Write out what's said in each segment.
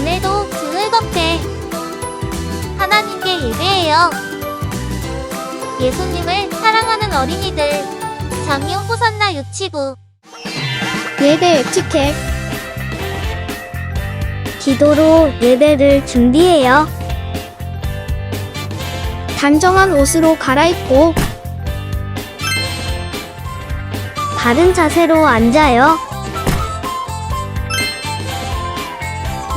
오늘도 즐겁게 하나님께 예배해요. 예수님을 사랑하는 어린이들 장윤 호산나 유치부 예배 티켓 기도로 예배를 준비해요. 단정한 옷으로 갈아입고 바른 자세로 앉아요.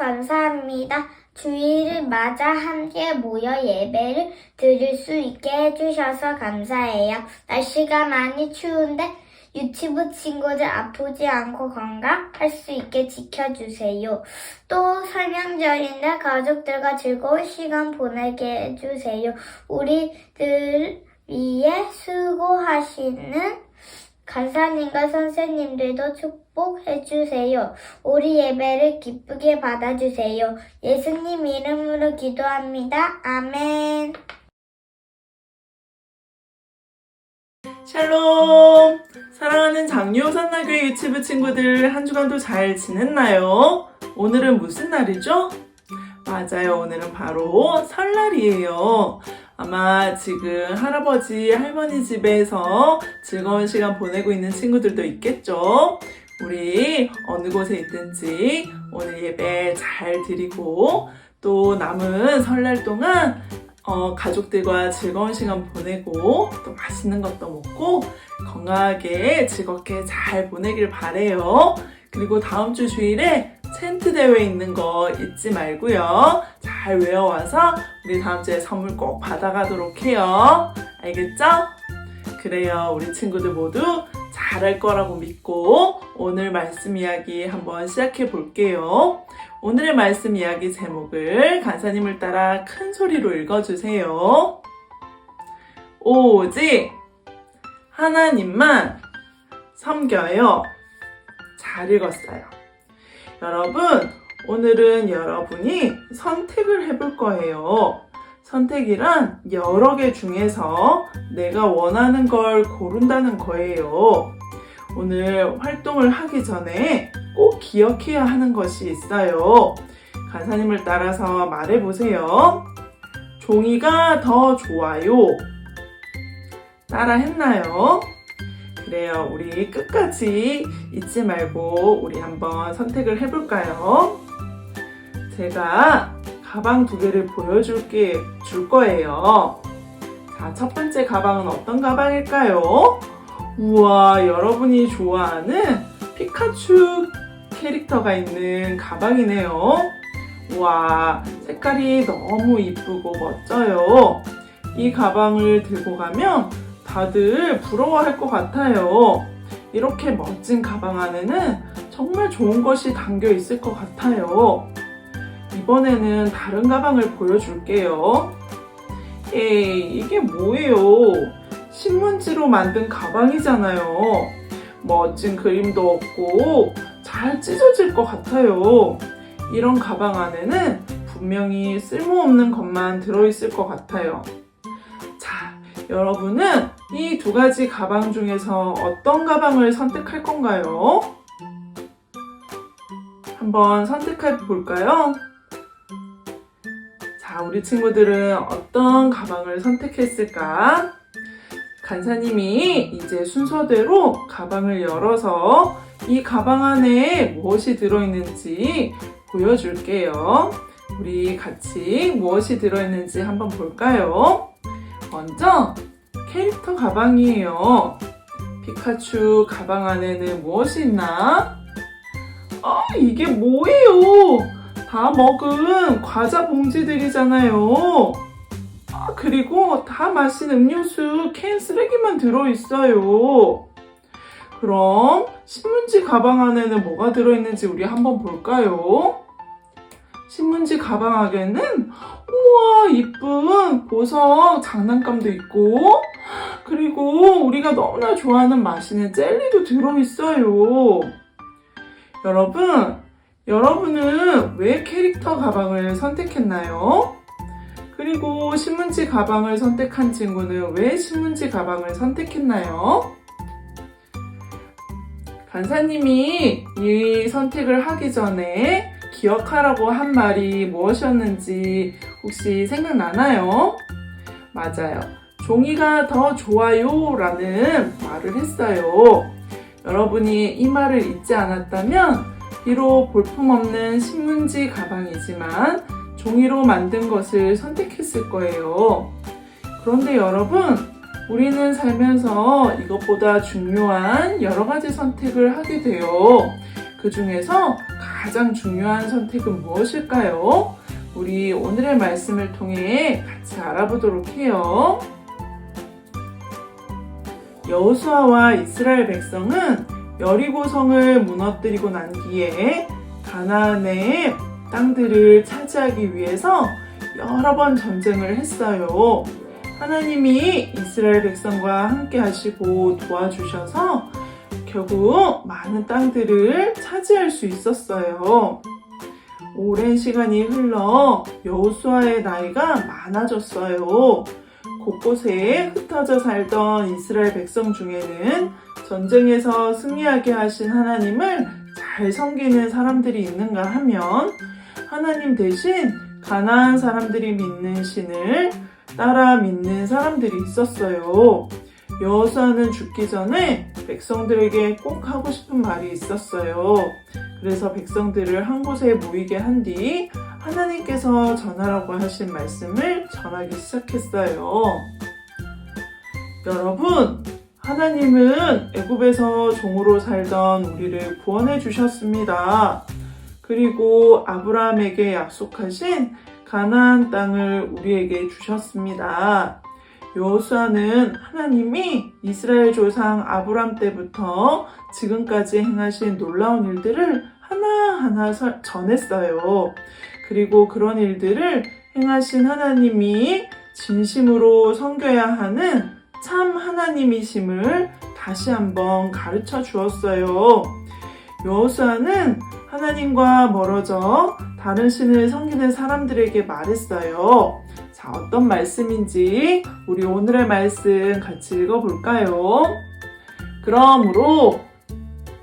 감사합니다. 주일을 맞아 함께 모여 예배를 드릴 수 있게 해주셔서 감사해요. 날씨가 많이 추운데 유치부 친구들 아프지 않고 건강할 수 있게 지켜주세요. 또 설명절인데 가족들과 즐거운 시간 보내게 해주세요. 우리들 위해 수고하시는 간사님과 선생님들도 축 복해주세요. 우리 예배를 기쁘게 받아주세요. 예수님 이름으로 기도합니다. 아멘. 샬롬! 사랑하는 장요 산나교회 유치부 친구들 한 주간도 잘 지냈나요? 오늘은 무슨 날이죠? 맞아요. 오늘은 바로 설날이에요. 아마 지금 할아버지, 할머니 집에서 즐거운 시간 보내고 있는 친구들도 있겠죠? 우리 어느 곳에 있든지 오늘 예배 잘 드리고 또 남은 설날 동안 어, 가족들과 즐거운 시간 보내고 또 맛있는 것도 먹고 건강하게 즐겁게 잘 보내길 바래요. 그리고 다음 주 주일에 챈트 대회 있는 거 잊지 말고요. 잘 외워와서 우리 다음 주에 선물 꼭 받아가도록 해요. 알겠죠? 그래요. 우리 친구들 모두 잘할 거라고 믿고 오늘 말씀 이야기 한번 시작해 볼게요. 오늘의 말씀 이야기 제목을 간사님을 따라 큰 소리로 읽어주세요. 오직 하나님만 섬겨요. 잘 읽었어요. 여러분, 오늘은 여러분이 선택을 해볼 거예요. 선택이란 여러 개 중에서 내가 원하는 걸 고른다는 거예요. 오늘 활동을 하기 전에 꼭 기억해야 하는 것이 있어요. 간사님을 따라서 말해보세요. 종이가 더 좋아요. 따라 했나요? 그래요. 우리 끝까지 잊지 말고 우리 한번 선택을 해볼까요? 제가 가방 두 개를 보여줄게, 줄 거예요. 자, 첫 번째 가방은 어떤 가방일까요? 우와, 여러분이 좋아하는 피카츄 캐릭터가 있는 가방이네요. 우와, 색깔이 너무 이쁘고 멋져요. 이 가방을 들고 가면 다들 부러워할 것 같아요. 이렇게 멋진 가방 안에는 정말 좋은 것이 담겨 있을 것 같아요. 이번에는 다른 가방을 보여줄게요. 에이, 이게 뭐예요? 신문지로 만든 가방이잖아요. 멋진 그림도 없고 잘 찢어질 것 같아요. 이런 가방 안에는 분명히 쓸모없는 것만 들어있을 것 같아요. 자, 여러분은 이 두 가지 가방 중에서 어떤 가방을 선택할 건가요? 한번 선택해 볼까요? 자, 우리 친구들은 어떤 가방을 선택했을까? 간사님이 이제 순서대로 가방을 열어서 이 가방 안에 무엇이 들어있는지 보여줄게요. 우리 같이 무엇이 들어있는지 한번 볼까요? 먼저 캐릭터 가방이에요. 피카츄 가방 안에는 무엇이 있나? 아, 이게 뭐예요? 다 먹은 과자 봉지들이잖아요. 아, 그리고 다 마신 음료수 캔 쓰레기만 들어있어요. 그럼 신문지 가방 안에는 뭐가 들어있는지 우리 한번 볼까요? 신문지 가방 안에는 우와 이쁜 보석 장난감도 있고 그리고 우리가 너무나 좋아하는 맛있는 젤리도 들어있어요. 여러분, 여러분은 왜 캐릭터 가방을 선택했나요? 그리고 신문지 가방을 선택한 친구는 왜 신문지 가방을 선택했나요? 간사님이 이 선택을 하기 전에 기억하라고 한 말이 무엇이었는지 혹시 생각나나요? 맞아요. 종이가 더 좋아요 라는 말을 했어요. 여러분이 이 말을 잊지 않았다면 비록 볼품없는 신문지 가방이지만 종이로 만든 것을 선택했을 거예요. 그런데 여러분, 우리는 살면서 이것보다 중요한 여러 가지 선택을 하게 돼요. 그 중에서 가장 중요한 선택은 무엇일까요? 우리 오늘의 말씀을 통해 같이 알아보도록 해요. 여호수아와 이스라엘 백성은 여리고성을 무너뜨리고 난 뒤에 가나안의 땅들을 차지하기 위해서 여러 번 전쟁을 했어요. 하나님이 이스라엘 백성과 함께 하시고 도와주셔서 결국 많은 땅들을 차지할 수 있었어요. 오랜 시간이 흘러 여호수아의 나이가 많아졌어요. 곳곳에 흩어져 살던 이스라엘 백성 중에는 전쟁에서 승리하게 하신 하나님을 잘 섬기는 사람들이 있는가 하면 하나님 대신 가나안 사람들이 믿는 신을 따라 믿는 사람들이 있었어요. 여호수아는 죽기 전에 백성들에게 꼭 하고 싶은 말이 있었어요. 그래서 백성들을 한 곳에 모이게 한 뒤 하나님께서 전하라고 하신 말씀을 전하기 시작했어요. 여러분, 하나님은 애굽에서 종으로 살던 우리를 구원해 주셨습니다. 그리고 아브라함에게 약속하신 가나안 땅을 우리에게 주셨습니다. 여호수아는 하나님이 이스라엘 조상 아브람 때부터 지금까지 행하신 놀라운 일들을 하나하나 설- 전했어요. 그리고 그런 일들을 행하신 하나님이 진심으로 섬겨야 하는 참 하나님이심을 다시 한번 가르쳐 주었어요. 여호수아는 하나님과 멀어져 다른 신을 섬기는 사람들에게 말했어요. 자, 어떤 말씀인지 우리 오늘의 말씀 같이 읽어볼까요? 그러므로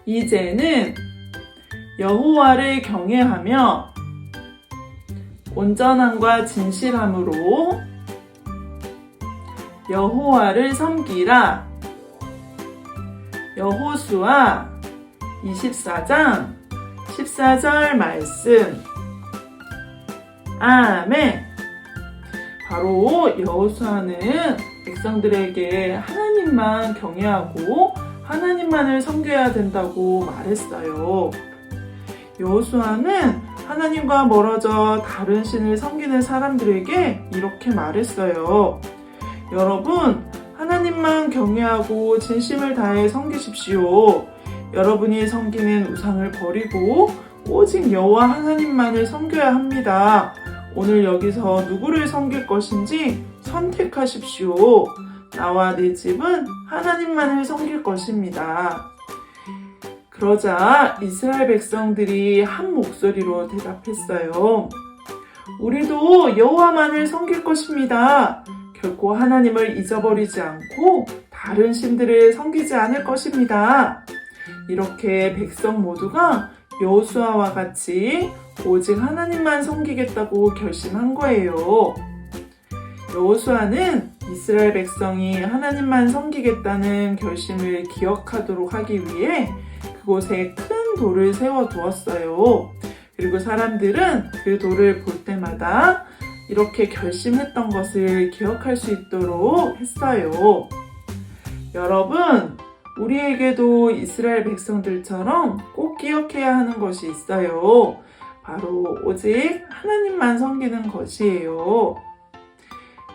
이제는 여호와를 경외하며 온전함과 진실함으로 여호와를 섬기라. 여호수아 24장 14절 말씀. 아멘. 바로 여호수아는 백성들에게 하나님만 경외하고 하나님만을 섬겨야 된다고 말했어요. 여호수아는 하나님과 멀어져 다른 신을 섬기는 사람들에게 이렇게 말했어요. 여러분, 하나님만 경외하고 진심을 다해 섬기십시오. 여러분이 섬기는 우상을 버리고 오직 여호와 하나님만을 섬겨야 합니다. 오늘 여기서 누구를 섬길 것인지 선택하십시오. 나와 내 집은 하나님만을 섬길 것입니다. 그러자 이스라엘 백성들이 한 목소리로 대답했어요. 우리도 여호와만을 섬길 것입니다. 결코 하나님을 잊어버리지 않고 다른 신들을 섬기지 않을 것입니다. 이렇게 백성 모두가 여호수아와 같이 오직 하나님만 섬기겠다고 결심한 거예요. 여호수아는 이스라엘 백성이 하나님만 섬기겠다는 결심을 기억하도록 하기 위해 그곳에 큰 돌을 세워 두었어요. 그리고 사람들은 그 돌을 볼 때마다 이렇게 결심했던 것을 기억할 수 있도록 했어요. 여러분, 우리에게도 이스라엘 백성들처럼 꼭 기억해야 하는 것이 있어요. 바로 오직 하나님만 섬기는 것이에요.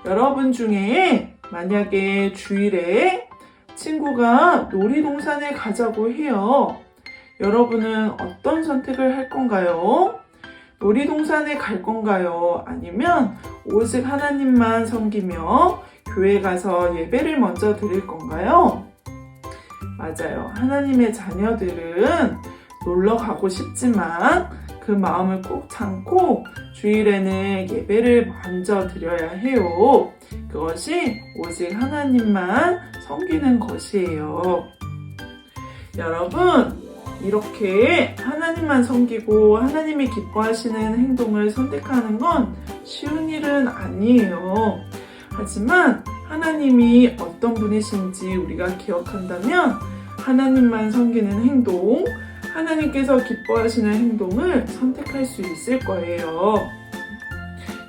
여러분 중에 만약에 주일에 친구가 놀이동산에 가자고 해요. 여러분은 어떤 선택을 할 건가요? 놀이동산에 갈 건가요? 아니면 오직 하나님만 섬기며 교회 가서 예배를 먼저 드릴 건가요? 맞아요. 하나님의 자녀들은 놀러 가고 싶지만 그 마음을 꼭 참고 주일에는 예배를 먼저 드려야 해요. 그것이 오직 하나님만 섬기는 것이에요. 여러분, 이렇게 하나님만 섬기고 하나님이 기뻐하시는 행동을 선택하는 건 쉬운 일은 아니에요. 하지만 하나님이 어떤 분이신지 우리가 기억한다면 하나님만 섬기는 행동, 하나님께서 기뻐하시는 행동을 선택할 수 있을 거예요.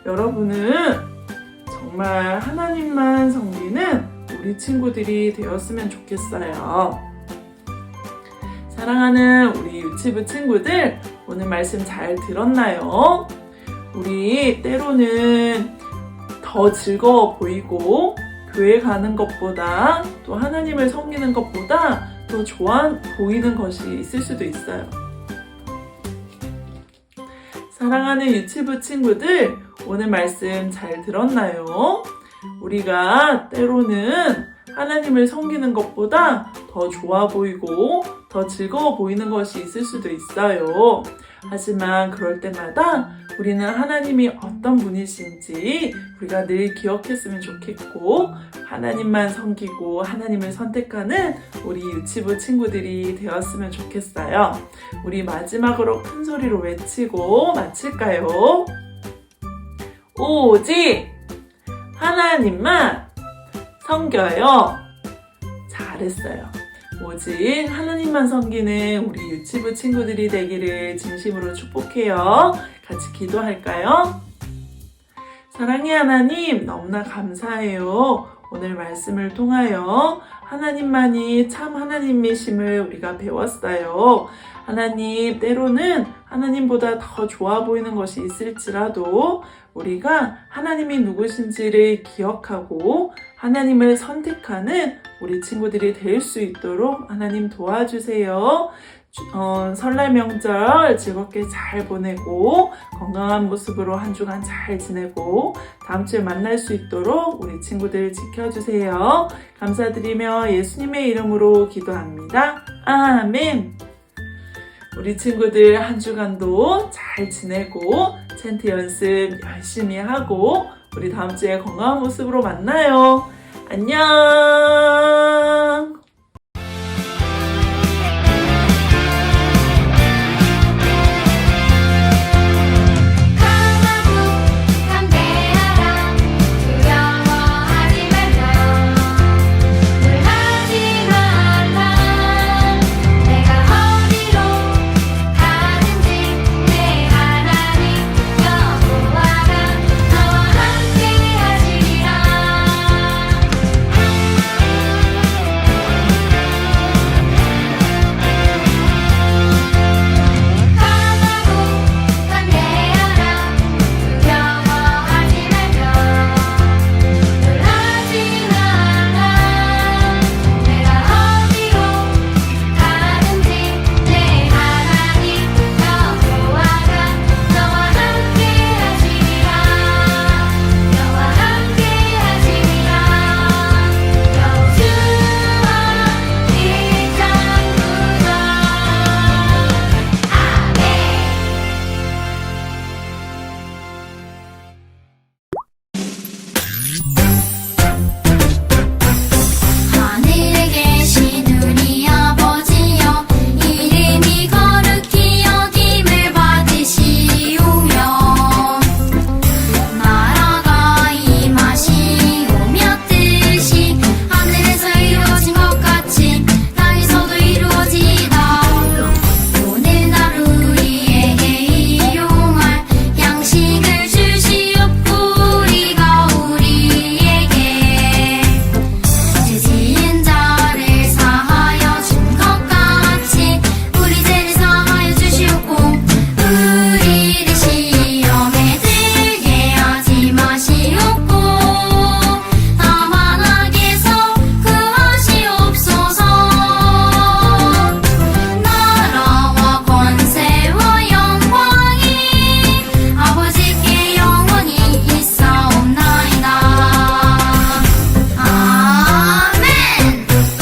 여러분은 정말 하나님만 섬기는 우리 친구들이 되었으면 좋겠어요. 사랑하는 우리 유치부 친구들, 오늘 말씀 잘 들었나요? 우리 때로는 더 즐거워 보이고 교회 가는 것보다 또 하나님을 섬기는 것보다 더 좋아 보이는 것이 있을 수도 있어요. 사랑하는 유치부 친구들, 오늘 말씀 잘 들었나요? 우리가 때로는 하나님을 섬기는 것보다 더 좋아 보이고 더 즐거워 보이는 것이 있을 수도 있어요. 하지만 그럴 때마다 우리는 하나님이 어떤 분이신지 우리가 늘 기억했으면 좋겠고 하나님만 섬기고 하나님을 선택하는 우리 유치부 친구들이 되었으면 좋겠어요. 우리 마지막으로 큰 소리로 외치고 마칠까요? 오직 하나님만 섬겨요. 잘했어요. 오직 하나님만 섬기는 우리 유치부 친구들이 되기를 진심으로 축복해요. 같이 기도할까요? 사랑의 하나님, 너무나 감사해요. 오늘 말씀을 통하여 하나님만이 참 하나님이심을 우리가 배웠어요. 하나님, 때로는 하나님보다 더 좋아 보이는 것이 있을지라도 우리가 하나님이 누구신지를 기억하고 하나님을 선택하는 우리 친구들이 될 수 있도록 하나님 도와주세요. 주- 어, 설날 명절 즐겁게 잘 보내고 건강한 모습으로 한 주간 잘 지내고 다음 주에 만날 수 있도록 우리 친구들 지켜주세요. 감사드리며 예수님의 이름으로 기도합니다. 아멘. 우리 친구들 한 주간도 잘 지내고 챈트 연습 열심히 하고 우리 다음 주에 건강한 모습으로 만나요. 안녕!